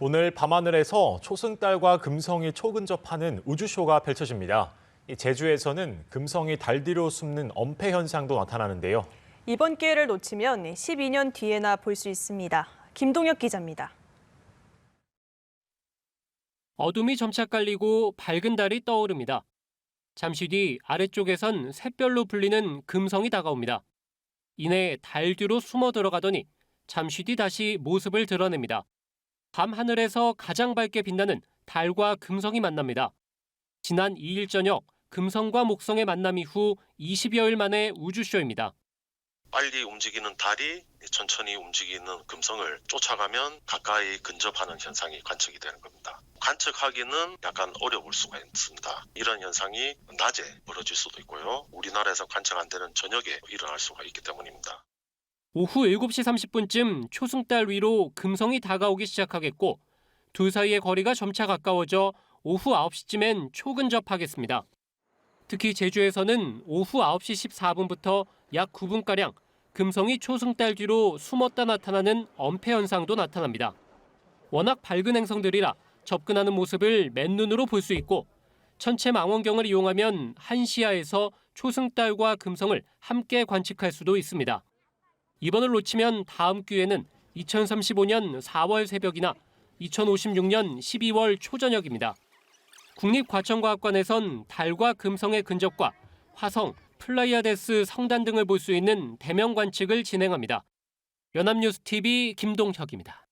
오늘 밤하늘에서 초승달과 금성이 초근접하는 우주쇼가 펼쳐집니다. 이 제주에서는 금성이 달 뒤로 숨는 엄폐 현상도 나타나는데요. 이번 기회를 놓치면 12년 뒤에나 볼 수 있습니다. 김동혁 기자입니다. 어둠이 점차 깔리고 밝은 달이 떠오릅니다. 잠시 뒤 아래쪽에선 샛별로 불리는 금성이 다가옵니다. 이내 달 뒤로 숨어 들어가더니 잠시 뒤 다시 모습을 드러냅니다. 밤 하늘에서 가장 밝게 빛나는 달과 금성이 만납니다. 지난 2일 저녁 금성과 목성의 만남 이후 20여일 만의 우주쇼입니다. 빨리 움직이는 달이 천천히 움직이는 금성을 쫓아가면 가까이 근접하는 현상이 관측이 되는 겁니다. 관측하기는 약간 어려울 수가 있습니다. 이런 현상이 낮에 벌어질 수도 있고요. 우리나라에서 관측 안 되는 저녁에 일어날 수가 있기 때문입니다. 오후 7시 30분쯤 초승달 위로 금성이 다가오기 시작하겠고 둘 사이의 거리가 점차 가까워져 오후 9시쯤엔 초근접하겠습니다. 특히 제주에서는 오후 9시 14분부터 약 9분가량 금성이 초승달 뒤로 숨었다 나타나는 엄폐 현상도 나타납니다. 워낙 밝은 행성들이라 접근하는 모습을 맨눈으로 볼 수 있고 천체 망원경을 이용하면 한시야에서 초승달과 금성을 함께 관측할 수도 있습니다. 이번을 놓치면 다음 기회는 2035년 4월 새벽이나 2056년 12월 초저녁입니다. 국립과천과학관에선 달과 금성의 근접과 화성, 플라이아데스 성단 등을 볼 수 있는 대면 관측을 진행합니다. 연합뉴스 TV 김동혁입니다.